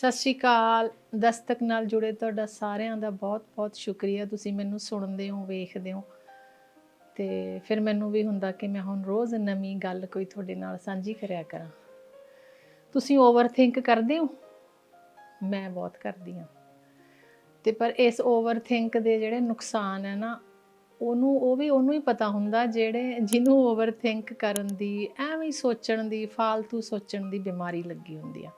ਸਤਿ ਸ਼੍ਰੀ ਅਕਾਲ। ਦਸਤਕ ਨਾਲ ਜੁੜੇ ਤੁਹਾਡਾ ਸਾਰਿਆਂ ਦਾ ਬਹੁਤ-ਬਹੁਤ ਸ਼ੁਕਰੀਆ। ਤੁਸੀਂ ਮੈਨੂੰ ਸੁਣਦੇ ਹੋ, ਵੇਖਦੇ ਹੋ। ਤੇ ਫਿਰ ਮੈਨੂੰ ਵੀ ਹੁੰਦਾ ਕਿ ਮੈਂ ਹੁਣ ਰੋਜ਼ ਨਵੀਂ ਗੱਲ ਕੋਈ ਤੁਹਾਡੇ ਨਾਲ ਸਾਂਝੀ ਕਰਿਆ ਕਰਾਂ। ਤੁਸੀਂ ਓਵਰਥਿੰਕ ਕਰਦੇ ਹੋ? ਮੈਂ ਬਹੁਤ ਕਰਦੀ ਹਾਂ। ਤੇ ਪਰ ਇਸ ਓਵਰਥਿੰਕ ਦੇ ਜਿਹੜੇ ਨੁਕਸਾਨ ਹੈ ਨਾ, ਉਹਨੂੰ, ਉਹ ਵੀ ਉਹਨੂੰ ਹੀ ਪਤਾ ਹੁੰਦਾ ਜਿਹੜੇ, ਜਿਹਨੂੰ ਓਵਰਥਿੰਕ ਕਰਨ ਦੀ, ਐਵੇਂ ਹੀ ਸੋਚਣ ਦੀ, ਫਾਲਤੂ ਸੋਚਣ ਦੀ ਬਿਮਾਰੀ ਲੱਗੀ ਹੁੰਦੀ ਆ।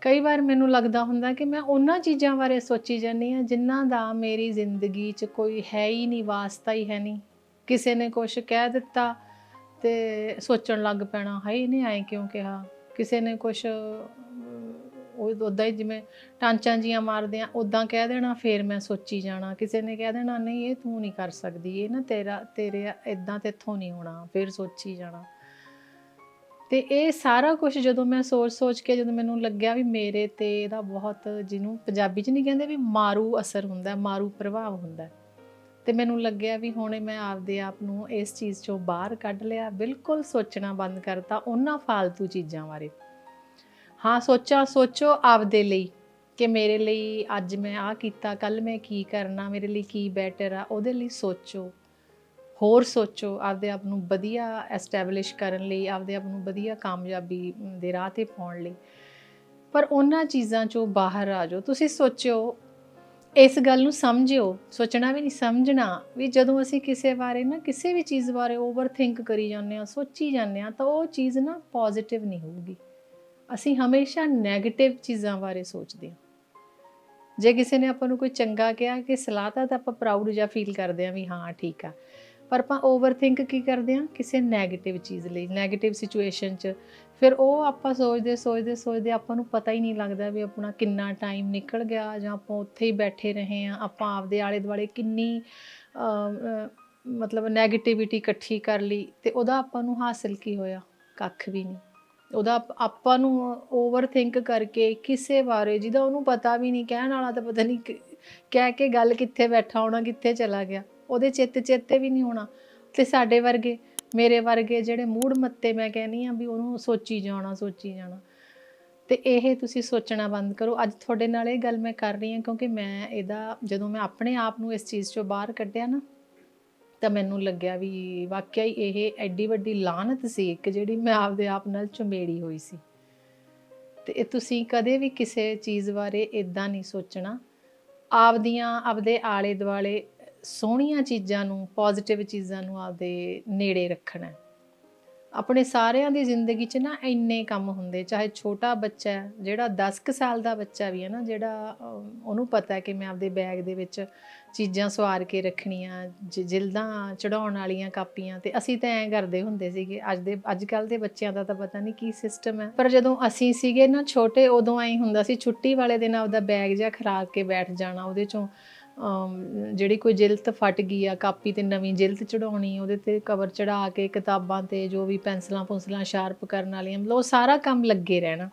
ਕਈ ਵਾਰ ਮੈਨੂੰ ਲੱਗਦਾ ਹੁੰਦਾ ਕਿ ਮੈਂ ਉਹਨਾਂ ਚੀਜ਼ਾਂ ਬਾਰੇ ਸੋਚੀ ਜਾਂਦੀ ਆ ਜਿਨ੍ਹਾਂ ਦਾ ਮੇਰੀ ਜ਼ਿੰਦਗੀ 'ਚ ਕੋਈ ਹੈ ਹੀ ਨਹੀਂ, ਵਾਸਤਾ ਹੀ ਹੈ ਨਹੀਂ। ਕਿਸੇ ਨੇ ਕੁਝ ਕਹਿ ਦਿੱਤਾ ਤੇ ਸੋਚਣ ਲੱਗ ਪੈਣਾ ਹੈ ਨਹੀਂ ਆਏ ਕਿਉਂ ਕਿਹਾ? ਕਿਸੇ ਨੇ ਕੁਝ ਉਹ ਉਦਾਂ ਹੀ ਜਿਵੇਂ ਟਾਂਚਾਂ ਜੀਆਂ ਮਾਰਦੇ ਆ ਉਦਾਂ ਕਹਿ ਦੇਣਾ, ਫੇਰ ਮੈਂ ਸੋਚੀ ਜਾਣਾ। ਕਿਸੇ ਨੇ ਕਹਿ ਦੇਣਾ, ਨਹੀਂ, ਇਹ ਤੂੰ ਨਹੀਂ ਕਰ ਸਕਦੀ, ਇਹ ਨਾ ਤੇਰਾ, ਤੇਰੇ ਇਦਾਂ ਤੇ ਨਹੀਂ ਹੋਣਾ, ਫੇਰ ਸੋਚੀ ਜਾਣਾ। ਤੇ ਇਹ ਸਾਰਾ ਕੁਝ ਜਦੋਂ ਮੈਂ ਸੋਚ-ਸੋਚ ਕੇ ਜਦੋਂ ਮੈਨੂੰ ਲੱਗਿਆ ਵੀ ਮੇਰੇ ਤੇ ਇਹਦਾ ਬਹੁਤ ਜਿਹਨੂੰ ਪੰਜਾਬੀ 'ਚ ਨਹੀਂ ਕਹਿੰਦੇ ਵੀ ਮਾਰੂ ਅਸਰ ਹੁੰਦਾ, ਮਾਰੂ ਪ੍ਰਭਾਵ ਹੁੰਦਾ। ਤੇ ਮੈਨੂੰ ਲੱਗਿਆ ਵੀ ਹੁਣੇ ਮੈਂ ਆਪਦੇ ਆਪ ਨੂੰ ਇਸ ਚੀਜ਼ ਚੋਂ ਬਾਹਰ ਕੱਢ ਲਿਆ, ਬਿਲਕੁਲ ਸੋਚਣਾ ਬੰਦ ਕਰਤਾ ਉਹਨਾਂ ਫਾਲਤੂ ਚੀਜ਼ਾਂ ਬਾਰੇ। ਹਾਂ, ਸੋਚਾਂ ਸੋਚੋ ਆਪਦੇ ਲਈ ਕਿ ਮੇਰੇ ਲਈ ਅੱਜ ਮੈਂ ਆਹ ਕੀਤਾ ਕੱਲ ਮੈਂ ਕੀ ਕਰਨਾ, ਮੇਰੇ ਲਈ ਕੀ ਬੈਟਰ ਆ, ਉਹਦੇ ਲਈ ਸੋਚੋ। ਹੋਰ ਸੋਚੋ, ਆਪਦੇ ਆਪ ਨੂੰ ਵਧੀਆ ਐਸਟੈਬਲਿਸ਼ ਕਰਨ ਲਈ, ਆਪਦੇ ਆਪ ਨੂੰ ਵਧੀਆ ਕਾਮਯਾਬੀ ਦੇ ਰਾਹ ਤੇ ਪਾਉਣ ਲਈ। ਪਰ ਉਹਨਾਂ ਚੀਜ਼ਾਂ ਚੋਂ ਬਾਹਰ ਆ ਜਾਓ। ਤੁਸੀਂ ਸੋਚਿਓ, ਇਸ ਗੱਲ ਨੂੰ ਸਮਝਿਓ। ਸੋਚਣਾ ਵੀ ਨਹੀਂ, ਸਮਝਣਾ ਵੀ ਜਦੋਂ ਅਸੀਂ ਕਿਸੇ ਬਾਰੇ ਨਾ, ਕਿਸੇ ਵੀ ਚੀਜ਼ ਬਾਰੇ ਓਵਰ ਥਿੰਕ ਕਰੀ ਜਾਂਦੇ ਆ ਸੋਚੀ ਜਾਂਦੇ ਆ ਤਾਂ ਉਹ ਚੀਜ਼ ਨਾ ਪੋਜ਼ਿਟਿਵ ਨਹੀਂ ਹੋਊਗੀ। ਅਸੀਂ ਹਮੇਸ਼ਾ 네ਗੇਟਿਵ ਚੀਜ਼ਾਂ ਬਾਰੇ ਸੋਚਦੇ ਹਾਂ। ਜੇ ਕਿਸੇ ਨੇ ਆਪਾਂ ਨੂੰ ਕੋਈ ਚੰਗਾ ਕਿਹਾ, ਕਿ ਸਲਾਹ ਤਾਂ ਆਪਾਂ ਪ੍ਰਾਊਡ ਜਾਂ ਫੀਲ ਕਰਦੇ ਆ ਵੀ ਹਾਂ, ਠੀਕ ਆ। ਪਰ ਆਪਾਂ ਓਵਰ ਥਿੰਕ ਕੀ ਕਰਦੇ ਆ ਕਿਸੇ ਨੈਗੇਟਿਵ ਚੀਜ਼ ਲਈ ਨੈਗੇਟਿਵ ਸਿਚੁਏਸ਼ਨ 'ਚ। ਫਿਰ ਉਹ ਆਪਾਂ ਸੋਚਦੇ ਸੋਚਦੇ ਸੋਚਦੇ ਆਪਾਂ ਨੂੰ ਪਤਾ ਹੀ ਨਹੀਂ ਲੱਗਦਾ ਵੀ ਆਪਣਾ ਕਿੰਨਾ ਟਾਈਮ ਨਿਕਲ ਗਿਆ ਜਾਂ ਆਪਾਂ ਉੱਥੇ ਹੀ ਬੈਠੇ ਰਹੇ ਆ ਆਪਾਂ ਆਪਦੇ ਆਲੇ ਦੁਆਲੇ ਕਿੰਨੀ ਮਤਲਬ ਨੈਗੇਟਿਵਿਟੀ ਇਕੱਠੀ ਕਰ ਲਈ ਤੇ ਉਹਦਾ ਆਪਾਂ ਨੂੰ ਹਾਸਲ ਕੀ ਹੋਇਆ? ਕੱਖ ਵੀ ਨਹੀਂ। ਉਹਦਾ ਆਪਾਂ ਨੂੰ ਓਵਰ ਥਿੰਕ ਕਰਕੇ ਕਿਸੇ ਬਾਰੇ, ਜਿਹਦਾ ਉਹਨੂੰ ਪਤਾ ਵੀ ਨਹੀਂ, ਕਹਿਣ ਵਾਲਾ ਤਾਂ ਪਤਾ ਨਹੀਂ ਕਹਿ ਕੇ ਗੱਲ ਕਿੱਥੇ ਬੈਠਾ ਹੋਣਾ, ਕਿੱਥੇ ਚਲਾ ਗਿਆ। ਉਹਦੇ ਚਿੱਤ ਚੇਤੇ ਵੀ ਨਹੀਂ ਹੋਣਾ। ਤੇ ਸਾਡੇ ਵਰਗੇ, ਮੇਰੇ ਵਰਗੇ ਜਿਹੜੇ ਮੂਡ ਮੱਤੇ ਮੈਂ ਕਹਿੰਨੀ ਆ ਵੀ ਉਹਨੂੰ ਸੋਚੀ ਜਾਣਾ ਸੋਚੀ ਜਾਣਾ। ਤੇ ਇਹ ਤੁਸੀਂ ਸੋਚਣਾ ਬੰਦ ਕਰੋ। ਅੱਜ ਤੁਹਾਡੇ ਨਾਲ ਇਹ ਗੱਲ ਮੈਂ ਕਰ ਰਹੀ ਹਾਂ ਕਿਉਂਕਿ ਮੈਂ ਇਹਦਾ, ਜਦੋਂ ਮੈਂ ਆਪਣੇ ਆਪ ਨੂੰ ਇਸ ਚੀਜ਼ ਚੋਂ ਬਾਹਰ ਕੱਢਿਆ ਨਾ, ਤਾਂ ਮੈਨੂੰ ਲੱਗਿਆ ਵੀ ਵਾਕਿਆ ਹੀ ਇਹ ਐਡੀ ਵੱਡੀ ਲਾਹਨਤ ਸੀ ਇੱਕ ਜਿਹੜੀ ਮੈਂ ਆਪਦੇ ਆਪ ਨਾਲ ਚੁੰਮੇੜੀ ਹੋਈ ਸੀ। ਤੇ ਇਹ ਤੁਸੀਂ ਕਦੇ ਵੀ ਕਿਸੇ ਚੀਜ਼ ਬਾਰੇ ਇਦਾਂ ਨਹੀਂ ਸੋਚਣਾ। ਆਪਦੀਆਂ, ਆਪਦੇ ਆਲੇ ਦੁਆਲੇ ਸੋਹਣੀਆਂ ਚੀਜ਼ਾਂ ਨੂੰ ਪੋਜ਼ਿਟਿਵ ਚੀਜ਼ਾਂ ਨੂੰ ਆਪਦੇ ਨੇੜੇ ਰੱਖਣਾ। ਆਪਣੇ ਸਾਰਿਆਂ ਦੀ ਜ਼ਿੰਦਗੀ 'ਚ ਨਾ ਇੰਨੇ ਕੰਮ ਹੁੰਦੇ, ਚਾਹੇ ਛੋਟਾ ਬੱਚਾ ਹੈ, ਜਿਹੜਾ 10 ਕੁ ਸਾਲ ਦਾ ਬੱਚਾ ਵੀ ਹੈ ਨਾ, ਜਿਹੜਾ ਉਹਨੂੰ ਪਤਾ ਹੈ ਕਿ ਮੈਂ ਆਪਦੇ ਬੈਗ ਦੇ ਵਿੱਚ ਚੀਜ਼ਾਂ ਸਵਾਰ ਕੇ ਰੱਖਣੀਆਂ ਜਿਲਦਾਂ ਚੜਾਉਣ ਵਾਲੀਆਂ ਕਾਪੀਆਂ ਤੇ ਅਸੀਂ ਤਾਂ ਐਂ ਕਰਦੇ ਹੁੰਦੇ ਸੀਗੇ। ਅੱਜ ਦੇ ਅੱਜ ਕੱਲ ਦੇ ਬੱਚਿਆਂ ਦਾ ਤਾਂ ਪਤਾ ਨਹੀਂ ਕੀ ਸਿਸਟਮ ਹੈ। ਪਰ ਜਦੋਂ ਅਸੀਂ ਸੀਗੇ ਨਾ ਛੋਟੇ, ਉਦੋਂ ਐਂ ਹੁੰਦਾ ਸੀ, ਛੁੱਟੀ ਵਾਲੇ ਦਿਨ ਆਪਦਾ ਬੈਗ ਜਿਹਾ ਖਰਾਬ ਕੇ ਬੈਠ ਜਾਣਾ, ਉਹਦੇ ਚੋਂ ਜਿਹੜੀ ਕੋਈ ਜਿਲਤ ਫਟ ਗਈ ਆ, ਕਾਪੀ ਤੇ ਨਵੀਂ ਜਿਲਤ ਚੜਾਉਣੀ ਉਹਦੇ ਤੇ ਕਵਰ ਚੜਾ ਕੇ ਕਿਤਾਬਾਂ ਤੇ ਜੋ ਵੀ ਪੈਨਸਲਾਂ ਪੁੰਸਲਾਂ ਸ਼ਾਰਪ ਕਰਨ ਵਾਲੀਆਂ, ਮਤਲਬ ਉਹ ਸਾਰਾ ਕੰਮ ਲੱਗੇ ਰਹਿਣਾ।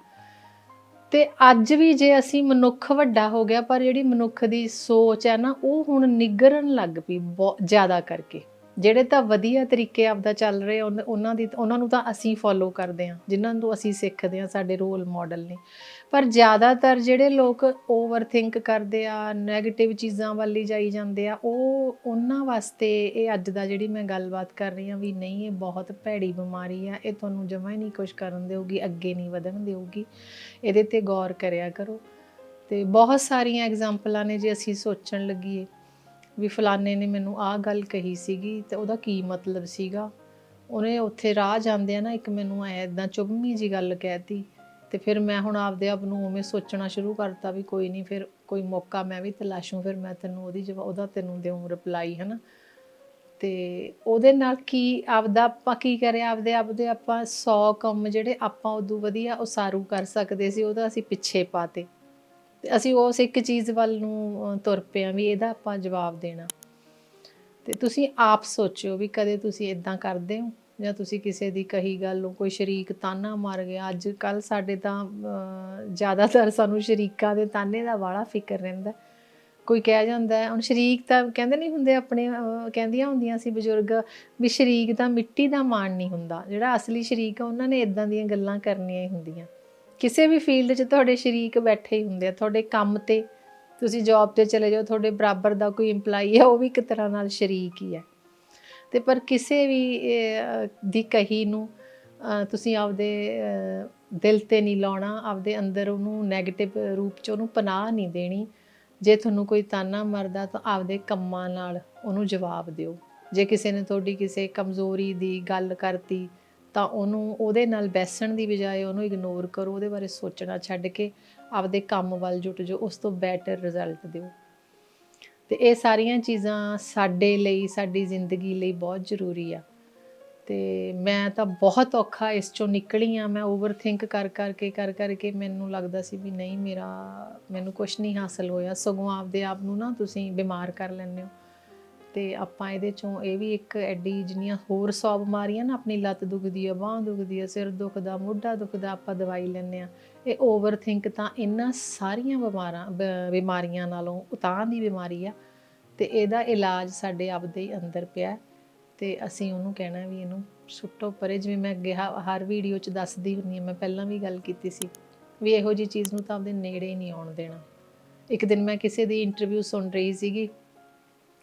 ਤੇ ਅੱਜ ਵੀ ਜੇ ਅਸੀਂ ਮਨੁੱਖ ਵੱਡਾ ਹੋ ਗਿਆ, ਪਰ ਜਿਹੜੀ ਮਨੁੱਖ ਦੀ ਸੋਚ ਹੈ ਨਾ, ਉਹ ਹੁਣ ਨਿਗਰਨ ਲੱਗ ਪਈ ਬਹੁਤ ਜ਼ਿਆਦਾ ਕਰਕੇ। ਜਿਹੜੇ ਤਾਂ ਵਧੀਆ ਤਰੀਕੇ ਆਪਦਾ ਚੱਲ ਰਹੇ ਉਹਨਾਂ ਦੀ, ਉਹਨਾਂ ਨੂੰ ਤਾਂ ਅਸੀਂ ਫੋਲੋ ਕਰਦੇ ਹਾਂ, ਜਿਨ੍ਹਾਂ ਤੋਂ ਅਸੀਂ ਸਿੱਖਦੇ ਹਾਂ, ਸਾਡੇ ਰੋਲ ਮਾਡਲ ਨੇ। ਪਰ ਜ਼ਿਆਦਾਤਰ ਜਿਹੜੇ ਲੋਕ ਓਵਰ ਥਿੰਕ ਕਰਦੇ ਆ 네ਗੇਟਿਵ ਚੀਜ਼ਾਂ ਵੱਲ ਹੀ ਜਾਈ ਜਾਂਦੇ ਆ, ਉਹ ਉਹਨਾਂ ਵਾਸਤੇ ਇਹ ਅੱਜ ਦਾ ਜਿਹੜੀ ਮੈਂ ਗੱਲਬਾਤ ਕਰ ਰਹੀ ਹਾਂ ਵੀ ਨਹੀਂ, ਇਹ ਬਹੁਤ ਭੈੜੀ ਬਿਮਾਰੀ ਆ, ਇਹ ਤੁਹਾਨੂੰ ਜਮਾ ਹੀ ਨਹੀਂ ਕੁਝ ਕਰਨ ਦੇਊਗੀ, ਅੱਗੇ ਨਹੀਂ ਵਧਣ ਦੇਊਗੀ, ਇਹਦੇ ਤੇ ਗੌਰ ਕਰਿਆ ਕਰੋ। ਤੇ ਬਹੁਤ ਸਾਰੀਆਂ ਐਗਜ਼ਾਮਪਲਾਂ ਨੇ ਜੇ ਅਸੀਂ ਸੋਚਣ ਲੱਗੀਏ। ਵੀ ਫਲਾਣੇ ਨੇ ਮੈਨੂੰ ਆਹ ਗੱਲ ਕਹੀ ਸੀਗੀ ਤੇ ਉਹਦਾ ਕੀ ਮਤਲਬ ਸੀਗਾ। ਉਹਨੇ ਉੱਥੇ ਰਾਹ ਜਾਂਦੇ ਨਾ ਇੱਕ ਮੈਨੂੰ ਐ ਇਦਾਂ ਜੀ ਗੱਲ ਕਹਿਤੀ ਤੇ ਫਿਰ ਮੈਂ ਹੁਣ ਆਪਦੇ ਆਪ ਨੂੰ ਉਵੇਂ ਸੋਚਣਾ ਸ਼ੁਰੂ ਕਰਤਾ ਵੀ ਕੋਈ ਨਹੀਂ ਫਿਰ ਕੋਈ ਮੌਕਾ ਮੈਂ ਵੀ ਤਲਾਸ਼ੂ, ਫਿਰ ਮੈਂ ਤੈਨੂੰ ਉਹਦੀ ਜਵਾਬ ਉਹਦਾ ਤੈਨੂੰ ਦੇਉਂ ਰਿਪਲਾਈ ਹਨਾ। ਤੇ ਉਹਦੇ ਨਾਲ ਕੀ ਆਪਦਾ ਆਪਾਂ ਕੀ ਕਰਿਆ ਆਪਦੇ ਆਪਦੇ ਆਪਾਂ 100 ਕੰਮ ਜਿਹੜੇ ਆਪਾਂ ਉਦੋਂ ਵਧੀਆ ਉਸਾਰੂ ਕਰ ਸਕਦੇ ਸੀ, ਉਹਦਾ ਅਸੀਂ ਪਿੱਛੇ ਪਾਤੇ। ਤੇ ਅਸੀਂ ਉਸ ਇੱਕ ਚੀਜ਼ ਵੱਲ ਨੂੰ ਤੁਰ ਪਿਆ ਵੀ ਇਹਦਾ ਆਪਾਂ ਜਵਾਬ ਦੇਣਾ। ਤੇ ਤੁਸੀਂ ਆਪ ਸੋਚਿਓ ਵੀ ਕਦੇ ਤੁਸੀਂ ਇਦਾਂ ਕਰਦੇ ਹੋ? ਜਾਂ ਤੁਸੀਂ ਕਿਸੇ ਦੀ ਕਹੀ ਗੱਲ ਨੂੰ ਕੋਈ ਸ਼ਰੀਕ ਤਾਨਾ ਮਾਰ ਗਿਆ ਅੱਜ ਕੱਲ ਸਾਡੇ ਤਾਂ ਜ਼ਿਆਦਾਤਰ ਸਾਨੂੰ ਸ਼ਰੀਕਾਂ ਦੇ ਤਾਨੇ ਦਾ ਵਾਲਾ ਫਿਕਰ ਰਹਿੰਦਾ। ਕੋਈ ਕਹਿ ਜਾਂਦਾ, ਹੁਣ ਸ਼ਰੀਕ ਤਾਂ ਕਹਿੰਦੇ ਨਹੀਂ ਹੁੰਦੇ ਆਪਣੇ ਕਹਿੰਦੀਆਂ ਹੁੰਦੀਆਂ ਸੀ ਬਜ਼ੁਰਗ ਵੀ ਸ਼ਰੀਕ ਤਾਂ ਮਿੱਟੀ ਦਾ ਮਾਣ ਨਹੀਂ ਹੁੰਦਾ। ਜਿਹੜਾ ਅਸਲੀ ਸ਼ਰੀਕ ਆ, ਉਹਨਾਂ ਨੇ ਇਦਾਂ ਦੀਆਂ ਗੱਲਾਂ ਕਰਨੀਆਂ ਹੀ ਹੁੰਦੀਆਂ। ਕਿਸੇ ਵੀ ਫੀਲਡ 'ਚ ਤੁਹਾਡੇ ਸ਼ਰੀਕ ਬੈਠੇ ਹੀ ਹੁੰਦੇ ਆ, ਤੁਹਾਡੇ ਕੰਮ ਤੇ ਤੁਸੀਂ ਜੌਬ ਤੇ ਚਲੇ ਜਾਓ, ਤੁਹਾਡੇ ਬਰਾਬਰ ਦਾ ਕੋਈ EMPLOYE ਹੈ ਉਹ ਵੀ ਇੱਕ ਤਰ੍ਹਾਂ ਨਾਲ ਸ਼ਰੀਕ ਹੀ ਹੈ ਤੇ ਪਰ ਕਿਸੇ ਵੀ ਦੀ ਕਹੀ ਨੂੰ ਤੁਸੀਂ ਆਪਦੇ ਦਿਲ ਤੇ ਨਹੀਂ ਲਾਉਣਾ, ਆਪਦੇ ਅੰਦਰ ਉਹਨੂੰ 네ਗੇਟਿਵ ਰੂਪ 'ਚ ਉਹਨੂੰ ਪਨਾਹ ਨਹੀਂ ਦੇਣੀ। ਜੇ ਤੁਹਾਨੂੰ ਕੋਈ ਤਾਨਾ ਮਰਦਾ ਤਾਂ ਆਪਦੇ ਕੰਮਾਂ ਨਾਲ ਉਹਨੂੰ ਜਵਾਬ ਦਿਓ। ਜੇ ਕਿਸੇ ਨੇ ਤੁਹਾਡੀ ਕਿਸੇ ਕਮਜ਼ੋਰੀ ਦੀ ਗੱਲ ਕਰਤੀ ਤਾਂ ਉਹਨੂੰ, ਉਹਦੇ ਨਾਲ ਬੈਸਣ ਦੀ ਬਜਾਏ ਉਹਨੂੰ ਇਗਨੋਰ ਕਰੋ, ਉਹਦੇ ਬਾਰੇ ਸੋਚਣਾ ਛੱਡ ਕੇ ਆਪਦੇ ਕੰਮ ਵੱਲ ਜੁਟ ਜਾਓ, ਉਸ ਤੋਂ ਬੈਟਰ ਰਿਜ਼ਲਟ ਦਿਓ। ਤੇ ਇਹ ਸਾਰੀਆਂ ਚੀਜ਼ਾਂ ਸਾਡੇ ਲਈ, ਸਾਡੀ ਜ਼ਿੰਦਗੀ ਲਈ ਬਹੁਤ ਜ਼ਰੂਰੀ ਆ। ਤੇ ਮੈਂ ਤਾਂ ਬਹੁਤ ਔਖਾ ਇਸ ਚੋਂ ਨਿਕਲੀ ਆ, ਮੈਂ ਓਵਰ ਥਿੰਕ ਕਰ ਕਰਕੇ ਕਰ ਕਰਕੇ ਮੈਨੂੰ ਲੱਗਦਾ ਸੀ ਵੀ ਨਹੀਂ ਮੇਰਾ, ਮੈਨੂੰ ਕੁਝ ਨਹੀਂ ਹਾਸਲ ਹੋਇਆ। ਸਗੋਂ ਆਪਦੇ ਆਪ ਨੂੰ ਨਾ ਤੁਸੀਂ ਬਿਮਾਰ ਕਰ ਲੈਂਦੇ ਹੋ। ਤੇ ਆਪਾਂ ਇਹਦੇ ਚੋਂ ਇਹ ਵੀ ਇੱਕ ਐਡੀ ਜਿੰਨੀਆਂ ਹੋਰ ਸੌ ਬਿਮਾਰੀਆਂ ਨਾ, ਆਪਣੀ ਲੱਤ ਦੁਖਦੀ ਆ, ਬਾਹ ਦੁਖਦੀ ਆ, ਸਿਰ ਦੁਖਦਾ, ਮੋਢਾ ਦੁਖਦਾ, ਆਪਾਂ ਦਵਾਈ ਲੈਂਦੇ ਆ ਇਹ ਓਵਰ ਥਿੰਕ ਤਾਂ ਇਹਨਾਂ ਸਾਰੀਆਂ ਬਿਮਾਰਾਂ, ਬ- ਬਿਮਾਰੀਆਂ ਨਾਲੋਂ ਉਤਾਂ ਦੀ ਬਿਮਾਰੀ ਆ ਤੇ ਇਹਦਾ ਇਲਾਜ ਸਾਡੇ ਆਪਦੇ ਹੀ ਅੰਦਰ ਪਿਆ ਹੈ ਤੇ ਅਸੀਂ ਉਹਨੂੰ ਕਹਿਣਾ ਵੀ ਇਹਨੂੰ ਸੁੱਟੋ ਪਰੇ, ਜਿਵੇਂ ਮੈਂ ਅੱਗੇ ਹਰ ਵੀਡੀਓ 'ਚ ਦੱਸਦੀ ਹੁੰਨੀ ਆ ਮੈਂ ਪਹਿਲਾਂ ਵੀ ਗੱਲ ਕੀਤੀ ਸੀ ਵੀ ਇਹੋ ਜੀ ਚੀਜ਼ ਨੂੰ ਤਾਂ ਆਪਦੇ ਨੇੜੇ ਹੀ ਨਹੀਂ ਆਉਣ ਦੇਣਾ। ਇੱਕ ਦਿਨ ਮੈਂ ਕਿਸੇ ਦੀ ਇੰਟਰਵਿਊ ਸੁਣ ਰਹੀ ਸੀਗੀ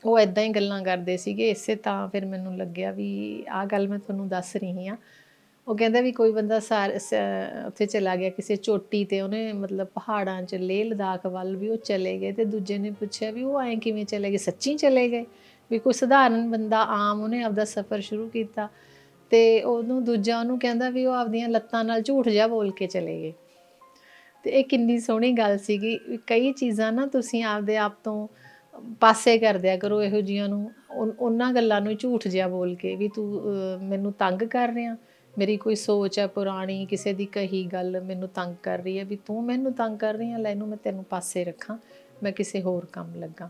ਉਹ ਐਦਾਂ ਹੀ ਗੱਲਾਂ ਕਰਦੇ ਸੀਗੇ, ਇਸੇ ਤਾਂ ਫਿਰ ਮੈਨੂੰ ਲੱਗਿਆ ਵੀ ਆਹ ਗੱਲ ਮੈਂ ਤੁਹਾਨੂੰ ਦੱਸ ਰਹੀ ਹਾਂ। ਉਹ ਕਹਿੰਦਾ ਵੀ ਕੋਈ ਬੰਦਾ ਸਾਰ ਸ- ਉੱਥੇ ਚਲਾ ਗਿਆ, ਕਿਸੇ ਚੋਟੀ ਤੇ ਉਹਨੇ ਮਤਲਬ ਪਹਾੜਾਂ 'ਚ ਲੇਹ ਲਦਾਖ ਵੱਲ ਵੀ ਉਹ ਚਲੇ ਗਏ ਤੇ ਦੂਜੇ ਨੇ ਪੁੱਛਿਆ ਵੀ ਉਹ ਐਂ ਕਿਵੇਂ ਚਲੇ ਗਏ, ਸੱਚੀ ਚਲੇ ਗਏ? ਵੀ ਕੋਈ ਸਧਾਰਨ ਬੰਦਾ ਆਮ ਉਹਨੇ ਆਪਦਾ ਸਫ਼ਰ ਸ਼ੁਰੂ ਕੀਤਾ ਤੇ ਉਹਨੂੰ ਦੂਜਾ ਉਹਨੂੰ ਕਹਿੰਦਾ ਵੀ ਉਹ ਆਪਦੀਆਂ ਲੱਤਾਂ ਨਾਲ ਝੂਠ ਜਿਹਾ ਬੋਲ ਕੇ ਚਲੇ ਗਏ। ਤੇ ਇਹ ਕਿੰਨੀ ਸੋਹਣੀ ਗੱਲ ਸੀਗੀ, ਵੀ ਕਈ ਚੀਜ਼ਾਂ ਨਾ ਤੁਸੀਂ ਆਪਦੇ ਆਪ ਤੋਂ ਪਾਸੇ ਕਰ ਦਿਆ ਕਰੋ ਇਹੋ ਜੀਆਂ ਨੂੰ। ਉਨ- ਉਹਨਾਂ ਗੱਲਾਂ ਨੂੰ ਝੂਠ ਜਿਹਾ ਬੋਲ ਕੇ ਵੀ ਤੂੰ ਅਹ, ਮੈਨੂੰ ਤੰਗ ਕਰ ਰਿਹਾ। ਮੇਰੀ ਕੋਈ ਸੋਚ ਹੈ ਪੁਰਾਣੀ ਕਿਸੇ ਦੀ ਕਹੀ ਗੱਲ ਮੈਨੂੰ ਤੰਗ ਕਰ ਰਹੀ ਹੈ ਵੀ ਤੂੰ ਮੈਨੂੰ ਤੰਗ ਕਰ ਰਹੀ ਹੈ ਲੈ ਇਹਨੂੰ ਮੈਂ ਤੈਨੂੰ ਪਾਸੇ ਰੱਖਾਂ ਮੈਂ ਕਿਸੇ ਹੋਰ ਕੰਮ ਲੱਗਾ।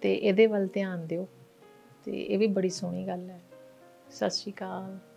ਤੇ ਇਹਦੇ ਵੱਲ ਧਿਆਨ ਦਿਓ। ਤੇ ਇਹ ਵੀ ਬੜੀ ਸੋਹਣੀ ਗੱਲ ਹੈ। ਸਤਿ ਸ਼੍ਰੀ ਅਕਾਲ।